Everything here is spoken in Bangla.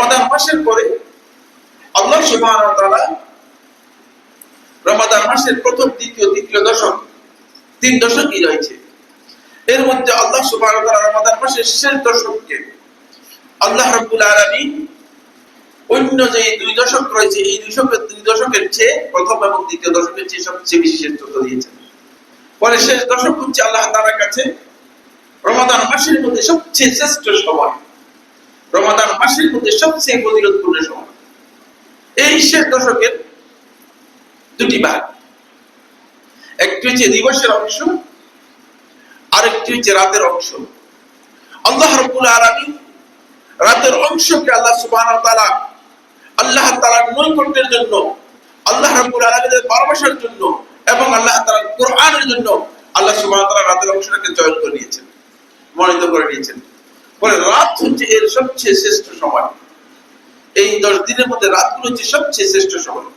রমাদান মাসের পরে আল্লাহ তাআলা রমাদান মাসের প্রথম, দ্বিতীয়, তৃতীয় দশক, তিন দশকই রয়েছে। এর মধ্যে আল্লাহ তাআলা রমাদান মাসের শেষ দশককে আল্লাহ রাব্বুল আলামিন অন্য যে দুই দশক রয়েছে, এই দুই দশকের দুই দশকের চেয়ে প্রথম এবং দ্বিতীয় দশকের চেয়ে সবচেয়ে বেশি শ্রেষ্ঠত্ব দিয়েছেন। পরে শেষ দশক হচ্ছে আল্লাহ তাআলার কাছে রমাদান মাসের মধ্যে সবচেয়ে শ্রেষ্ঠ সময়। রমাদান মাসের মধ্যে সবচেয়ে ফজিলতপূর্ণ সময়। এই শেষ দশকের দুটি ভাগ। একটি হচ্ছে দিবসের অংশ, আরেকটি হচ্ছে রাতের অংশ। আল্লাহ রাব্বুল আলামিন রাতের অংশকে আল্লাহ সুবহানাহু ওয়া তাআলা, আল্লাহ তাআলার নৈকট্যের জন্য, আল্লাহ রাব্বুল আলামিনের ভালোবাসার জন্য এবং আল্লাহ তাআলার কোরআনের জন্য আল্লাহ সুবহানাহু ওয়া তাআলা রাতের অংশটাকে করে নিয়েছেন, মনোনীত করে নিয়েছেন। বলে রাত হচ্ছে এর সবচেয়ে শ্রেষ্ঠ সময়। এই দশ দিনের মধ্যে রাতগুলো হচ্ছে সবচেয়ে শ্রেষ্ঠ সময়।